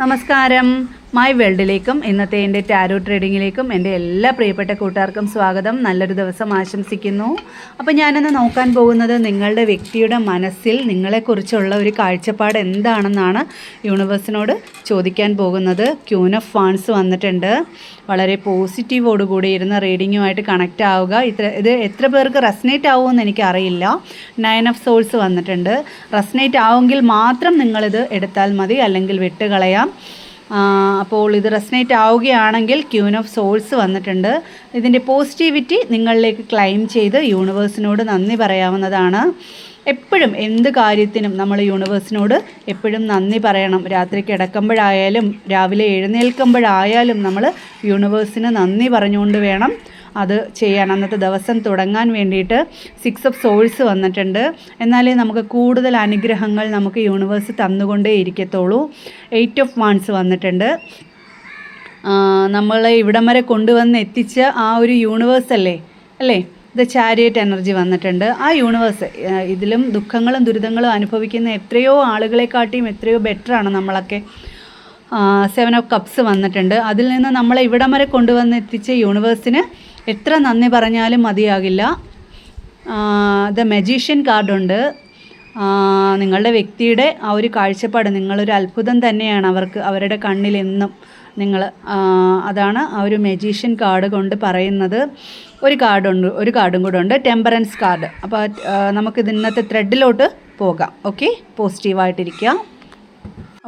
നമസ്കാരം. മൈ വേൾഡിലേക്കും ഇന്നത്തെ എന്റെ ടാരോ ട്രേഡിങ്ങിലേക്കും എന്റെ എല്ലാ പ്രിയപ്പെട്ട കൂട്ടുകാർക്കും സ്വാഗതം. നല്ലൊരു ദിവസം ആശംസിക്കുന്നു. അപ്പോൾ ഞാനിന്ന് നോക്കാൻ പോകുന്നത് നിങ്ങളുടെ വ്യക്തിയുടെ മനസ്സിൽ നിങ്ങളെക്കുറിച്ചുള്ള ഒരു കാഴ്ചപ്പാട് എന്താണെന്നാണ് യൂണിവേഴ്സിനോട് ചോദിക്കാൻ പോകുന്നത്. ക്യൂൻ ഓഫ് ഫാൻസ് വന്നിട്ടുണ്ട്. വളരെ പോസിറ്റീവോടുകൂടി ഇരുന്ന റീഡിങ്ങുമായിട്ട് കണക്റ്റ് ആവുക. ഇത്ര ഇത് എത്ര പേർക്ക് റെസ്നേറ്റ് ആവുമെന്ന് എനിക്കറിയില്ല. നയൻ ഓഫ് സോൾസ് വന്നിട്ടുണ്ട്. റെസ്നേറ്റ് ആവുമെങ്കിൽ മാത്രം നിങ്ങളിത് എടുത്താൽ മതി അല്ലെങ്കിൽ വിട്ടുകളയാം. അപ്പോൾ ഇത് റെസനേറ്റ് ആവുകയാണെങ്കിൽ ക്യൂൻ ഓഫ് സോൾസ് വന്നിട്ടുണ്ട്. ഇതിന്റെ പോസിറ്റിവിറ്റി നിങ്ങളിലേക്ക് ക്ലെയിം ചെയ്ത് യൂണിവേഴ്സിനോട് നന്ദി പറയാവുന്നതാണ്. എപ്പോഴും എന്ത് കാര്യത്തിനും നമ്മൾ യൂണിവേഴ്സിനോട് എപ്പോഴും നന്ദി പറയണം. രാത്രി കിടക്കുമ്പോഴായാലും രാവിലെ എഴുന്നേൽക്കുമ്പോഴായാലും നമ്മൾ യൂണിവേഴ്സിന് നന്ദി പറഞ്ഞുകൊണ്ട് വേണം. അത് ചെയ്യാൻ അന്നത്തെ ദിവസം തുടങ്ങാൻ വേണ്ടിയിട്ട് സിക്സ് ഓഫ് സോൾസ് വന്നിട്ടുണ്ട്. എന്നാലേ നമുക്ക് കൂടുതൽ അനുഗ്രഹങ്ങൾ നമുക്ക് യൂണിവേഴ്സ് തന്നുകൊണ്ടേ ഇരിക്കത്തുള്ളൂ. എയ്റ്റ് ഓഫ് വാൺസ് വന്നിട്ടുണ്ട്. നമ്മളെ ഇവിടം വരെ കൊണ്ടുവന്ന് എത്തിച്ച ആ ഒരു യൂണിവേഴ്സ് അല്ലേ? അല്ലേ? ദ ചാരിയറ്റ് എനർജി വന്നിട്ടുണ്ട്. ആ യൂണിവേഴ്സ് ഇതിലും ദുഃഖങ്ങളും ദുരിതങ്ങളും അനുഭവിക്കുന്ന എത്രയോ ആളുകളെക്കാട്ടിയും എത്രയോ ബെറ്ററാണ് നമ്മളൊക്കെ. സെവൻ ഓഫ് കപ്സ് വന്നിട്ടുണ്ട്. അതിൽ നിന്ന് നമ്മളെ ഇവിടം വരെ കൊണ്ടുവന്ന് എത്തിച്ച യൂണിവേഴ്സിന് എത്ര നന്ദി പറഞ്ഞാലും മതിയാകില്ല. ദ മെജീഷ്യൻ കാർഡുണ്ട്. നിങ്ങളുടെ വ്യക്തിയുടെ ആ ഒരു കാഴ്ചപ്പാട് നിങ്ങളൊരു അത്ഭുതം തന്നെയാണ് അവർക്ക് അവരുടെ കണ്ണിൽ എന്നും നിങ്ങൾ അതാണ് ആ ഒരു മെജീഷ്യൻ കാർഡ് കൊണ്ട് പറയുന്നത്. ഒരു കാർഡുണ്ട് ഒരു കാർഡും കൂടെ ഉണ്ട്. Temperance card. അപ്പോൾ നമുക്ക് ഇന്നത്തെ ത്രെഡിലോട്ട് പോകാം. ഓക്കെ പോസിറ്റീവായിട്ടിരിക്കുക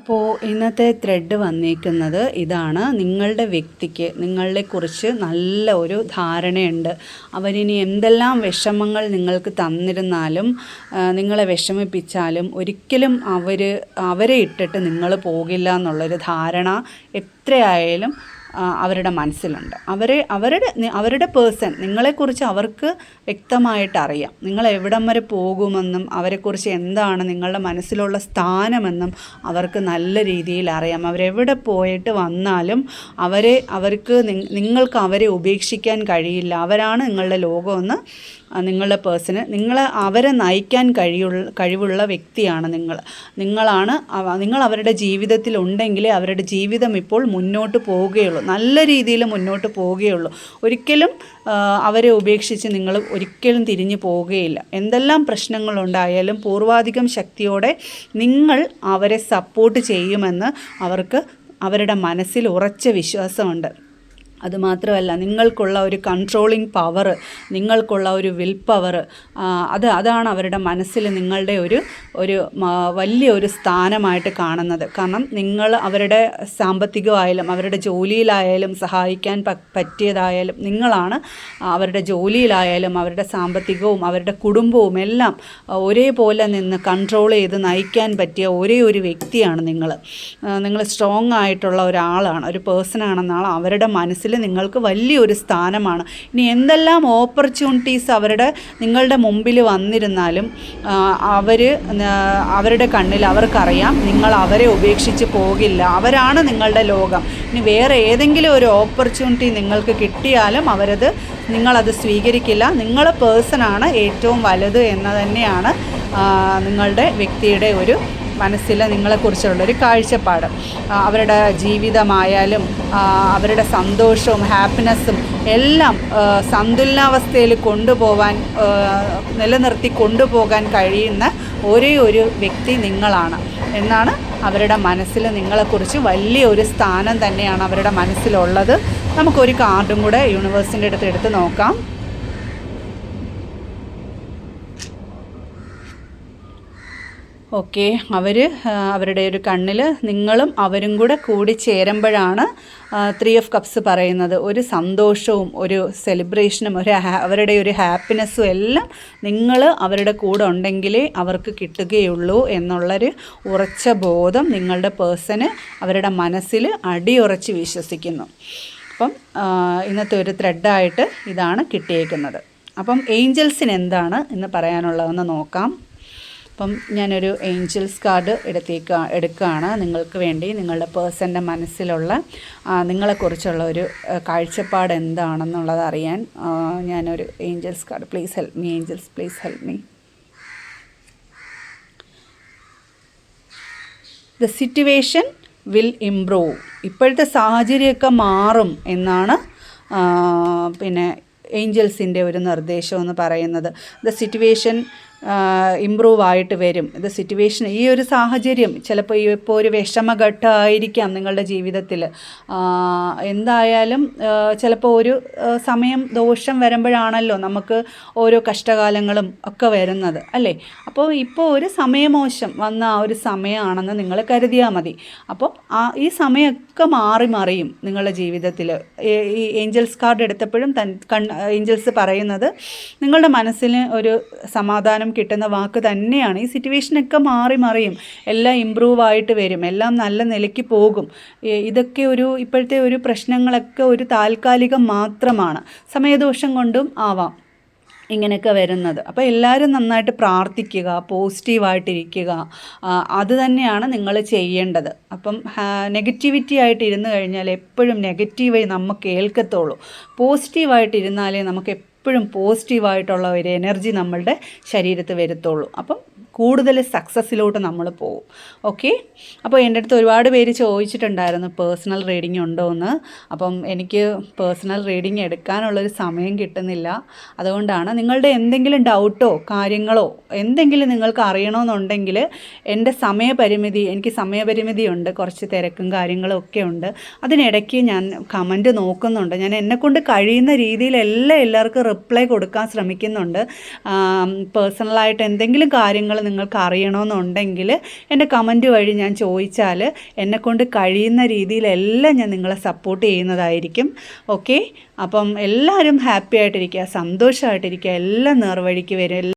അപ്പോൾ ഇന്നത്തെ ത്രെഡ് വന്നിരിക്കുന്നത് ഇതാണ് നിങ്ങളുടെ വ്യക്തിക്ക് നിങ്ങളെക്കുറിച്ച് നല്ല ഒരു ധാരണയുണ്ട്. അവരിനി എന്തെല്ലാം വിഷമങ്ങൾ നിങ്ങൾക്ക് തന്നിരുന്നാലും നിങ്ങളെ വിഷമിപ്പിച്ചാലും ഒരിക്കലും അവർ അവരെ ഇട്ടിട്ട് നിങ്ങൾ പോകില്ല എന്നുള്ളൊരു ധാരണ എത്രയായാലും അവരുടെ മനസ്സിലുണ്ട്. അവരെ അവരുടെ അവരുടെ പേഴ്സൺ നിങ്ങളെക്കുറിച്ച് അവർക്ക് വ്യക്തമായിട്ട് അറിയാം. നിങ്ങൾ എവിടം വരെ പോകുമെന്നും അവരെക്കുറിച്ച് എന്താണ് നിങ്ങളുടെ മനസ്സിലുള്ള സ്ഥാനമെന്നും അവർക്ക് നല്ല രീതിയിൽ അറിയാം. അവരെവിടെ പോയിട്ട് വന്നാലും അവരെ അവർക്ക് നിങ്ങൾക്ക് അവരെ ഉപേക്ഷിക്കാൻ കഴിയില്ല. അവരാണ് നിങ്ങളുടെ ലോകമെന്ന് നിങ്ങളുടെ പേഴ്സണ്. നിങ്ങൾ അവരെ നയിക്കാൻ കഴിയുള്ള കഴിവുള്ള വ്യക്തിയാണ് നിങ്ങൾ. നിങ്ങളാണ് നിങ്ങൾ അവരുടെ ജീവിതത്തിൽ ഉണ്ടെങ്കിലേ അവരുടെ ജീവിതം ഇപ്പോൾ മുന്നോട്ട് പോവുകയുള്ളൂ. നല്ല രീതിയിൽ മുന്നോട്ട് പോവുകയുള്ളൂ. ഒരിക്കലും അവരെ ഉപേക്ഷിച്ച് നിങ്ങൾ ഒരിക്കലും തിരിഞ്ഞു പോവുകയില്ല. എന്തെല്ലാം പ്രശ്നങ്ങളുണ്ടായാലും പൂർവാധികം ശക്തിയോടെ നിങ്ങൾ അവരെ സപ്പോർട്ട് ചെയ്യുമെന്ന് അവർക്ക് അവരുടെ മനസ്സിൽ ഉറച്ച വിശ്വാസമുണ്ട്. അതുമാത്രമല്ല നിങ്ങൾക്കുള്ള ഒരു കൺട്രോളിങ് പവർ നിങ്ങൾക്കുള്ള ഒരു വിൽ പവർ അത് അതാണ് അവരുടെ മനസ്സിൽ നിങ്ങളുടെ ഒരു ഒരു വലിയ ഒരു സ്ഥാനമായിട്ട് കാണുന്നത്. കാരണം നിങ്ങൾ അവരുടെ സാമ്പത്തികമായാലും അവരുടെ ജോലിയിലായാലും സഹായിക്കാൻ പറ്റിയതായാലും നിങ്ങളാണ് അവരുടെ ജോലിയിലായാലും അവരുടെ സാമ്പത്തികവും അവരുടെ കുടുംബവും എല്ലാം ഒരേപോലെ നിന്ന് കൺട്രോൾ ചെയ്ത് നയിക്കാൻ പറ്റിയ ഒരേ ഒരു വ്യക്തിയാണ് നിങ്ങൾ. നിങ്ങൾ സ്ട്രോങ് ആയിട്ടുള്ള ഒരാളാണ് ഒരു പേഴ്സൺ ആണെന്നാണ് അവരുടെ മനസ്സിൽ നിങ്ങൾക്ക് വലിയൊരു സ്ഥാനമാണ്. ഇനി എന്തെല്ലാം ഓപ്പർച്യൂണിറ്റീസ് അവരുടെ നിങ്ങളുടെ മുമ്പിൽ വന്നിരുന്നാലും അവർ അവരുടെ കണ്ണിൽ അവർക്കറിയാം. നിങ്ങൾ അവരെ ഉപേക്ഷിച്ച് പോകില്ല. അവരാണ് നിങ്ങളുടെ ലോകം. ഇനി വേറെ ഏതെങ്കിലും ഒരു ഓപ്പർച്യൂണിറ്റി നിങ്ങൾക്ക് കിട്ടിയാലും അവരത് നിങ്ങളത് സ്വീകരിക്കില്ല. നിങ്ങൾ പേഴ്സണാണ് ഏറ്റവും വലുത് എന്ന് തന്നെയാണ് നിങ്ങളുടെ വ്യക്തിയുടെ ഒരു മനസ്സിൽ നിങ്ങളെക്കുറിച്ചുള്ളൊരു കാഴ്ചപ്പാട്. അവരുടെ ജീവിതമായാലും അവരുടെ സന്തോഷവും ഹാപ്പിനെസ്സും എല്ലാം സന്തുലനാവസ്ഥയിൽ കൊണ്ടുപോകാൻ നിലനിർത്തി കൊണ്ടുപോകാൻ കഴിയുന്ന ഒരേ ഒരു വ്യക്തി നിങ്ങളാണ്. എന്നാണ് അവരുടെ മനസ്സിൽ നിങ്ങളെക്കുറിച്ച് വലിയൊരു സ്ഥാനം തന്നെയാണ് അവരുടെ മനസ്സിലുള്ളത്. നമുക്കൊരു കാർഡും കൂടെ യൂണിവേഴ്സിന്റെ അടുത്ത് എടുത്ത് നോക്കാം. ഓക്കെ അവർ അവരുടെ ഒരു കണ്ണിൽ നിങ്ങളും അവരും കൂടെ കൂടി ചേരുമ്പോഴാണ് ത്രീ ഓഫ് കപ്സ് പറയുന്നത്. ഒരു സന്തോഷവും ഒരു സെലിബ്രേഷനും ഒരു അവരുടെ ഒരു ഹാപ്പിനെസ്സും എല്ലാം നിങ്ങൾ അവരുടെ കൂടെ ഉണ്ടെങ്കിലേ അവർക്ക് കിട്ടുകയുള്ളൂ എന്നുള്ളൊരു ഉറച്ച ബോധം നിങ്ങളുടെ പേഴ്സന് അവരുടെ മനസ്സിൽ അടിയുറച്ച് വിശ്വസിക്കുന്നു. അപ്പം ഇന്നത്തെ ഒരു ത്രെഡായിട്ട് ഇതാണ് കിട്ടിയേക്കുന്നത്. അപ്പം ഏഞ്ചൽസിന് എന്താണ് എന്ന് പറയാനുള്ളതെന്ന് നോക്കാം. അപ്പം ഞാനൊരു ഏഞ്ചൽസ് കാർഡ് എടുത്തേക്ക എടുക്കുകയാണ് നിങ്ങൾക്ക് വേണ്ടി നിങ്ങളുടെ പേഴ്സന്റെ മനസ്സിലുള്ള നിങ്ങളെക്കുറിച്ചുള്ള ഒരു കാഴ്ചപ്പാട് എന്താണെന്നുള്ളത് അറിയാൻ ഞാനൊരു angels card. Please help me angels please help me. The situation will improve. ഇപ്പോഴത്തെ സാഹചര്യമൊക്കെ മാറും എന്നാണ് പിന്നെ ഏഞ്ചൽസിന്റെ ഒരു നിർദ്ദേശം എന്ന് പറയുന്നത്. ദ സിറ്റുവേഷൻ ഇമ്പ്രൂവ് ആയിട്ട് വരും. ഇത് സിറ്റുവേഷൻ ഈ ഒരു സാഹചര്യം ചിലപ്പോൾ ഇപ്പോൾ ഒരു വിഷമഘട്ടമായിരിക്കാം നിങ്ങളുടെ ജീവിതത്തിൽ എന്തായാലും ചിലപ്പോൾ ഒരു സമയം ദോഷം വരുമ്പോഴാണല്ലോ നമുക്ക് ഓരോ കഷ്ടകാലങ്ങളും ഒക്കെ വരുന്നത് അല്ലേ? അപ്പോൾ ഇപ്പോൾ ഒരു സമയമോശം വന്ന ആ ഒരു സമയമാണെന്ന് നിങ്ങൾ കരുതിയാൽ മതി. അപ്പോൾ ആ ഈ സമയമൊക്കെ മാറി മറിയും നിങ്ങളുടെ ജീവിതത്തിൽ ഈ ഏഞ്ചൽസ് കാർഡ് എടുത്തപ്പോഴും തൻ കൺ ഏഞ്ചൽസ് പറയുന്നത് നിങ്ങളുടെ മനസ്സിന് ഒരു സമാധാനം കിട്ടുന്ന വാക്ക് തന്നെയാണ്. ഈ സിറ്റുവേഷനൊക്കെ മാറി മറിയും. എല്ലാം ഇമ്പ്രൂവ് ആയിട്ട് വരും. എല്ലാം നല്ല നിലയ്ക്ക് പോകും. ഇതൊക്കെ ഒരു ഇപ്പോഴത്തെ ഒരു പ്രശ്നങ്ങളൊക്കെ ഒരു താൽക്കാലികം മാത്രമാണ്. സമയദോഷം കൊണ്ടും ആവാം. ഇങ്ങനെയൊക്കെ വരുന്നത്. അപ്പോൾ എല്ലാവരും നന്നായിട്ട് പ്രാർത്ഥിക്കുക പോസിറ്റീവായിട്ടിരിക്കുക. അത് തന്നെയാണ് നിങ്ങൾ ചെയ്യേണ്ടത്. അപ്പം നെഗറ്റിവിറ്റി ആയിട്ട് ഇരുന്ന് കഴിഞ്ഞാൽ എപ്പോഴും നെഗറ്റീവായി നമുക്ക് കേൾക്കത്തുള്ളൂ. പോസിറ്റീവായിട്ടിരുന്നാലേ നമുക്ക് എപ്പോഴും പോസിറ്റീവായിട്ടുള്ള ഒരു എനർജി നമ്മളുടെ ശരീരത്ത് വരത്തുള്ളൂ. അപ്പം കൂടുതൽ സക്സസ്സിലോട്ട് നമ്മൾ പോകും ഓക്കെ അപ്പോൾ എന്റെ അടുത്ത് ഒരുപാട് പേര് ചോദിച്ചിട്ടുണ്ടായിരുന്നു പേഴ്സണൽ റീഡിംഗ് ഉണ്ടോ എന്ന് അപ്പം എനിക്ക് പേഴ്സണൽ റീഡിംഗ് എടുക്കാനുള്ളൊരു സമയം കിട്ടുന്നില്ല. അതുകൊണ്ടാണ് നിങ്ങളുടെ എന്തെങ്കിലും ഡൗട്ടോ കാര്യങ്ങളോ എന്തെങ്കിലും നിങ്ങൾക്ക് അറിയണമെന്നുണ്ടെങ്കിൽ എന്റെ സമയപരിമിതി എനിക്ക് സമയപരിമിതി ഉണ്ട് കുറച്ച് തിരക്കും കാര്യങ്ങളും ഒക്കെ ഉണ്ട്. അതിനിടയ്ക്ക് ഞാൻ കമന്റ് നോക്കുന്നുണ്ട്. ഞാൻ എന്നെക്കൊണ്ട് കഴിയുന്ന രീതിയിലെല്ലാം എല്ലാവർക്കും റിപ്ലൈ കൊടുക്കാൻ ശ്രമിക്കുന്നുണ്ട്. പേഴ്സണലായിട്ട് എന്തെങ്കിലും കാര്യങ്ങൾ നിങ്ങൾക്ക് അറിയണമെന്നുണ്ടെങ്കിൽ എന്റെ കമന്റ് വഴി ഞാൻ ചോദിച്ചാൽ എന്നെക്കൊണ്ട് കഴിയുന്ന രീതിയിലെല്ലാം ഞാൻ നിങ്ങളെ സപ്പോർട്ട് ചെയ്യുന്നതായിരിക്കും. ഓക്കെ അപ്പം എല്ലാവരും ഹാപ്പി ആയിട്ടിരിക്കുക സന്തോഷമായിട്ടിരിക്കുക എല്ലാം നേർവഴിക്ക് വരും.